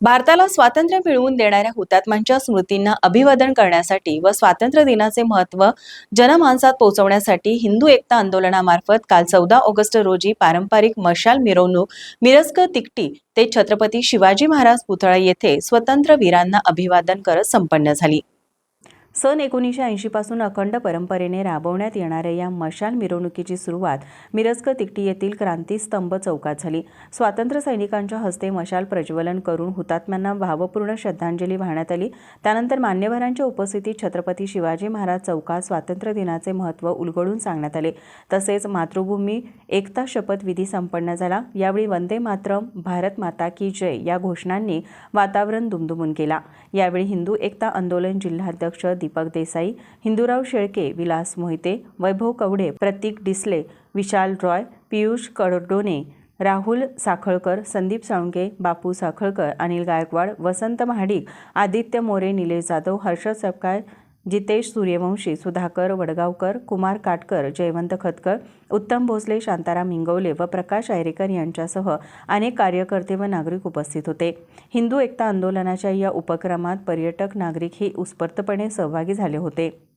भारताला स्वातंत्र्य मिळवून देणाऱ्या हुतात्म्यांच्या स्मृतींना अभिवादन करण्यासाठी व स्वातंत्र्य दिनाचे महत्त्व जनमानसात पोहोचवण्यासाठी हिंदू एकता आंदोलनामार्फत काल चौदा ऑगस्ट रोजी पारंपरिक मशाल मिरवणूक मिरस्क तिकटी ते छत्रपती शिवाजी महाराज पुतळा येथे स्वतंत्र वीरांना अभिवादन करत संपन्न झाली. सन एकोणीसशे ऐंशीपासून अखंड परंपरेने राबवण्यात येणाऱ्या या मशाल मिरवणुकीची सुरुवात मिरस्क तिकटी येथील क्रांतीस्तंभ चौकात झाली. स्वातंत्र्य सैनिकांच्या हस्ते मशाल प्रज्वलन करून हुतात्म्यांना भावपूर्ण श्रद्धांजली वाहण्यात आली. त्यानंतर मान्यवरांच्या उपस्थितीत छत्रपती शिवाजी महाराज चौकात स्वातंत्र्य दिनाचे महत्त्व उलगडून सांगण्यात आले. तसेच मातृभूमी एकता शपथविधी संपन्न झाला. यावेळी वंदे मातरम भारत माता की जय या घोषणांनी वातावरण दुमदुमून केला. यावेळी हिंदू एकता आंदोलन जिल्हाध्यक्ष दीपक देसाई हिंदूराव शेळके विलास मोहिते वैभव कवडे प्रतीक डिसले विशाल रॉय पियुष कडोने राहुल साखळकर संदीप साळुंके बापू साखळकर अनिल गायकवाड वसंत महाडिक आदित्य मोरे निलेश जाधव हर्षद सपकाळ जितेश सूर्यवंशी सुधाकर वडगावकर कुमार काटकर जयवंत खतकर उत्तम भोसले शांताराम इंगवले व प्रकाश आयरेकर यांच्यासह अनेक कार्यकर्ते व नागरिक उपस्थित होते. हिंदू एकता आंदोलनाच्या या उपक्रमात पर्यटक नागरिकही उत्स्फूर्तपणे सहभागी झाले होते.